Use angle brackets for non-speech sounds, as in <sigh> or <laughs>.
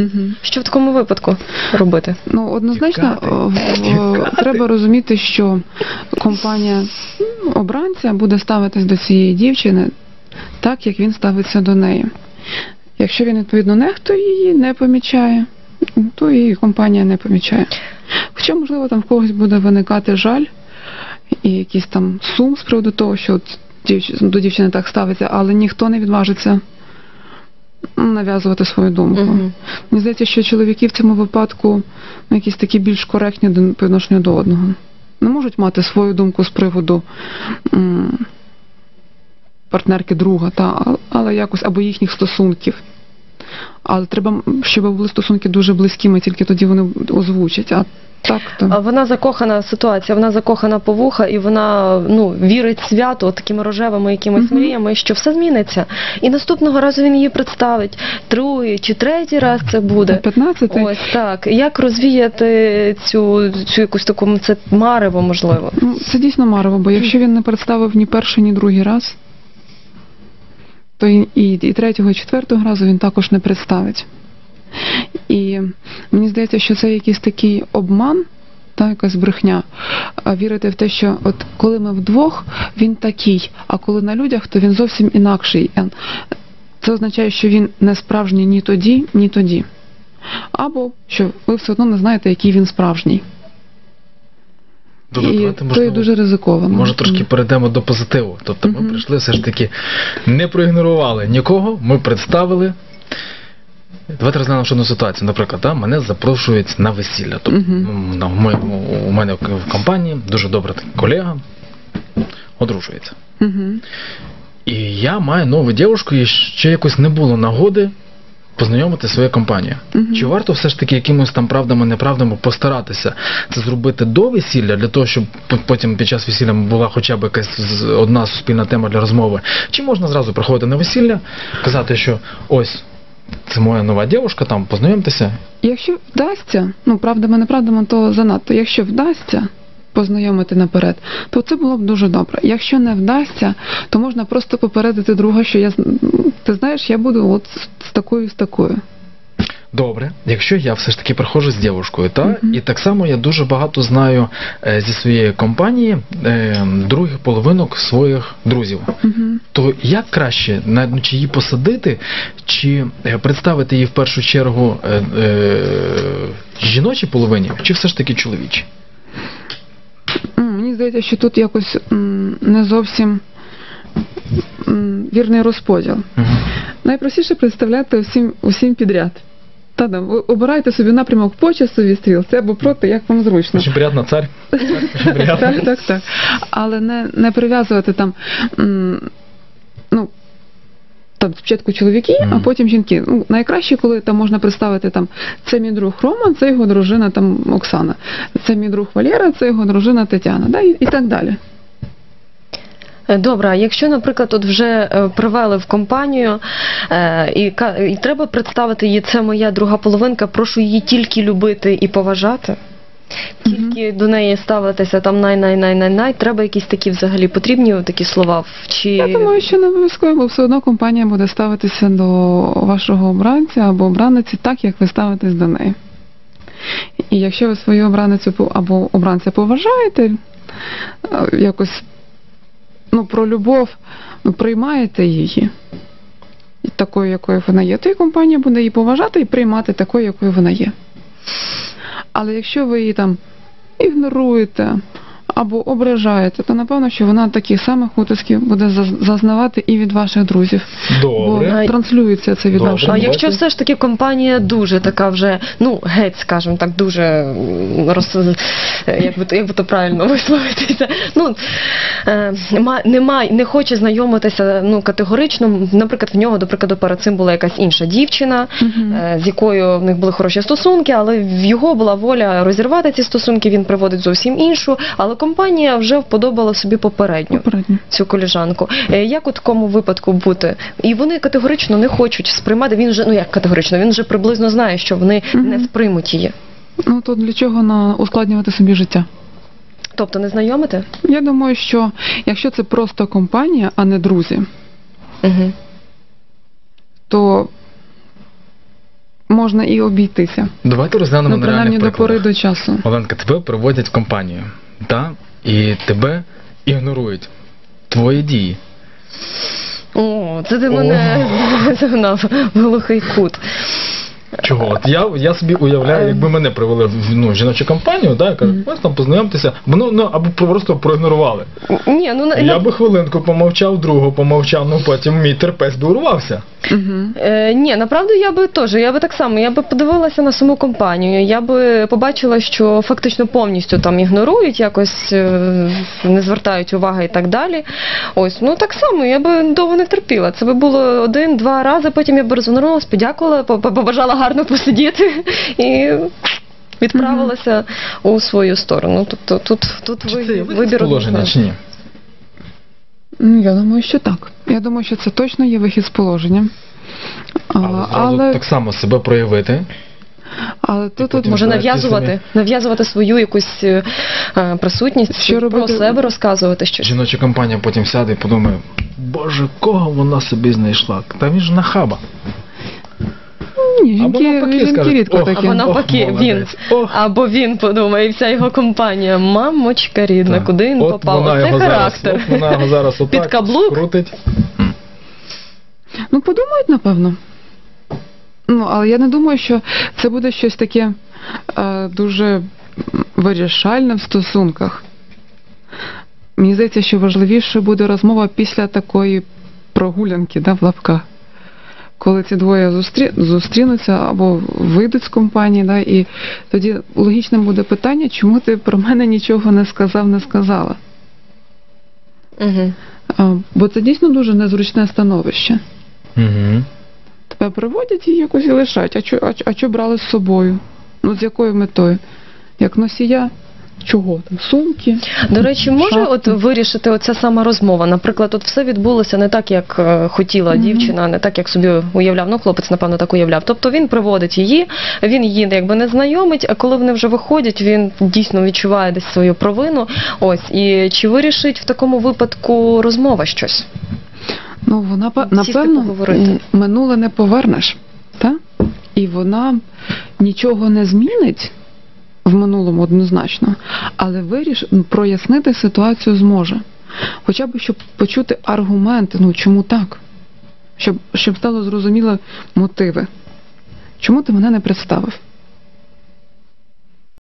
Мгм. Що в такому випадку робити? Ну, однозначно, Тікати. в- в- треба розуміти, що компанія обранця буде ставитись до цієї дівчини так, як він ставиться до неї. Якщо він відповідно нехтує її, не помічає, то і компанія не помічає. Хоча, можливо, там в когось буде виникати жаль і якийсь там сум з приводу того, що от дівч- до дівчини так ставиться, але ніхто не відважиться нав'язувати свою думку. Мгм. Мені здається, що чоловіки в цьому випадку ну, якісь такі більш коректні до- по відношенню до одного. Не можуть мати свою думку з приводу м, партнерки друга, та, але якось або їхніх стосунків. Але треба, щоб були стосунки дуже близькими, тільки тоді вони озвучать. А так А. Вона закохана ситуація, вона закохана по вуха, і вона ну вірить свято от такими рожевими якимись Мгм. мріями, що все зміниться. І наступного разу він її представить. Другий чи третій раз це буде. 15 Ось так. Як розвіяти цю, цю якусь таку це марево, можливо. Ну, це дійсно марево, бо якщо він не представив ні перший, ні другий раз, то і, і, і третього, і четвертого разу він також не представить. І мені здається, що це якийсь такий обман, та, якась брехня, вірити в те, що от коли ми вдвох, він такий, а коли на людях, то він зовсім інакший. Це означає, що він не справжній ні тоді, ні тоді. Або що ви все одно не знаєте, який він справжній. Добре, і давайте, то є дуже ризиковано. Може трошки перейдемо до позитиву. Тобто ми прийшли все ж таки, не проігнорували нікого, ми представили. Давайте розглянемо ще одну ситуацію. Наприклад, да, мене запрошують на весілля. Тобто, Мгм. на- моєму- у мене в компанії дуже добра така колега одружується. Угу. І я маю нову дівчинку, і ще якось не було нагоди познайомити свою компанію. Мгм. Чи варто все ж таки якимось там правдами, неправдами постаратися це зробити до весілля, для того, щоб потім під час весілля була хоча б якась з- одна суспільна тема для розмови? Чи можна зразу приходити на весілля, казати, що ось це моя нова дівчинка, там познайомтеся. Якщо вдасться, ну правдами, неправдами, то занадто. Якщо вдасться познайомити наперед, то це було б дуже добре. Якщо не вдасться, то можна просто попередити друга, що я ти знаєш, я буду от з такою, з такою. Добре, якщо я все ж таки приходжу з дівчинкою, та Мгм. і так само я дуже багато знаю е, зі своєї компанії е, других половинок своїх друзів. Угу. То як краще на ну, чи її посадити, чи е, представити її в першу чергу е, е, жіночій половині, чи все ж таки чоловічій? Мені здається, що тут якось м, не зовсім м, вірний розподіл. Мгм. Найпростіше представляти усім, усім підряд. Та да, ви обирайте собі напрямок по часовій стрілці або проти, як вам зручно. Очень приємно, цар. Приємно. Так, так, так. Але не, не прив'язувати там, ну, там спочатку чоловіки, а потім жінки. Ну, найкраще, коли там можна представити там це мій друг Роман, це його дружина там Оксана, це мій друг Валера, це його дружина Тетяна, да, і, і так далі. Е, Добре, а якщо, наприклад, от вже е, привели в компанію е, і, і треба представити її, це моя друга половинка, прошу її тільки любити і поважати. Тільки до неї ставитися там най-най-най-най-най, треба якісь такі взагалі потрібні такі слова. Чи Я думаю, що не обов'язково, бо все одно компанія буде ставитися до вашого обранця або обраниці так, як ви ставитесь до неї. І якщо ви свою обраницю або обранця поважаєте, якось ну, про любов ну, приймаєте її такою, якою вона є, то і компанія буде її поважати і приймати такою, якою вона є. Але якщо ви її там ігноруєте або ображаєте, то напевно, що вона таких самих утисків буде зазнавати і від ваших друзів. Добре. Бо транслюється це від Добре. ваших а якщо все ж таки компанія дуже така вже, ну геть, скажімо так, дуже роз, як би як би то правильно висловитися, ну е, ма- немає, не хоче знайомитися ну категорично. Наприклад, в нього, до прикладу, перед цим була якась інша дівчина. Е, З якою в них були хороші стосунки, але в його була воля розірвати ці стосунки. Він приводить зовсім іншу. Але компанія вже вподобала собі попередню Попередньо. цю коліжанку. Е, Як у такому випадку бути? І вони категорично не хочуть сприймати. Він вже ну як категорично, він вже приблизно знає, що вони Мгм. не сприймуть її. Ну то для чого на ускладнювати собі життя? Тобто не знайомити? Я думаю, що якщо це просто компанія, а не друзі, Угу. то можна і обійтися. Давайте розглянемо Ну, на реальних до пори прикладах. до часу. Оленка, тебе приводять в компанію, та? і тебе ігнорують. Твої дії. О, це ти мене <laughs> загнав в глухий кут. Чого? От я, я собі уявляю, якби мене привели в ну, жіночу компанію, да, я кажу, ось там познайомтеся, ну, ну або просто проігнорували. Ні, ну Я би хвилинку помовчав, другу помовчав, ну потім мій терпець би урвався. Угу. Е, ні, направду я би теж, я би так само, я би подивилася на саму компанію, я би побачила, що фактично повністю там ігнорують, якось е, не звертають уваги і так далі. Ось, ну так само, я би довго не терпіла. Це би було один-два рази, потім я би розвернулася, подякувала, по- по- побажала гарно посидіти і відправилася у свою сторону. Тобто тут, тут ви- це вибір положення, чи ні? Ну, я думаю, що так. Я думаю, що це точно є вихід з положення. Але, але, так само себе проявити. але тут, тут Може нав'язувати, самі- нав'язувати свою якусь е, е, присутність, Що про себе розказувати щось. Жіноча компанія потім сяде і подумає, боже, кого вона собі знайшла? Та він ж нахаба. Ні, Або жінки, навпаки жінки скажуть, рідко «Ох, такі. Або навпаки, Ох, він. Ох. Або він подумає, і вся його компанія. Мамочка рідна, Так. куди він От попав? вона Це його характер. Зараз, от вона його зараз отак Під каблук? крутить. Ну, подумають, напевно. Ну, але я не думаю, що це буде щось таке е, дуже вирішальне в стосунках. Мені здається, що важливіше буде розмова після такої прогулянки, да, в лапках. Коли ці двоє зустрі... зустрінуться або вийдуть з компанії, да, і тоді логічним буде питання, чому ти про мене нічого не сказав, не сказала. Угу. А, бо це дійсно дуже незручне становище. Угу. Тебе приводять і якось і лишають. А чо, а, а брали з собою? Ну з якою метою? Як носія? Чого там? Сумки? До речі, може Шапки. от вирішити оця сама розмова. Наприклад, от все відбулося не так, як е, хотіла Мгм. дівчина, не так, як собі уявляв. Ну, хлопець, напевно, так уявляв. Тобто він приводить її, він її якби не знайомить, а коли вони вже виходять, він дійсно відчуває десь свою провину. Ось і чи вирішить в такому випадку розмова щось? Ну вона напевно поговорити. минуле не повернеш, та? І вона нічого не змінить в минулому однозначно, але виріш прояснити ситуацію зможе. Хоча б щоб почути аргументи, ну чому так? Щоб, щоб стало зрозуміло мотиви. Чому ти мене не представив?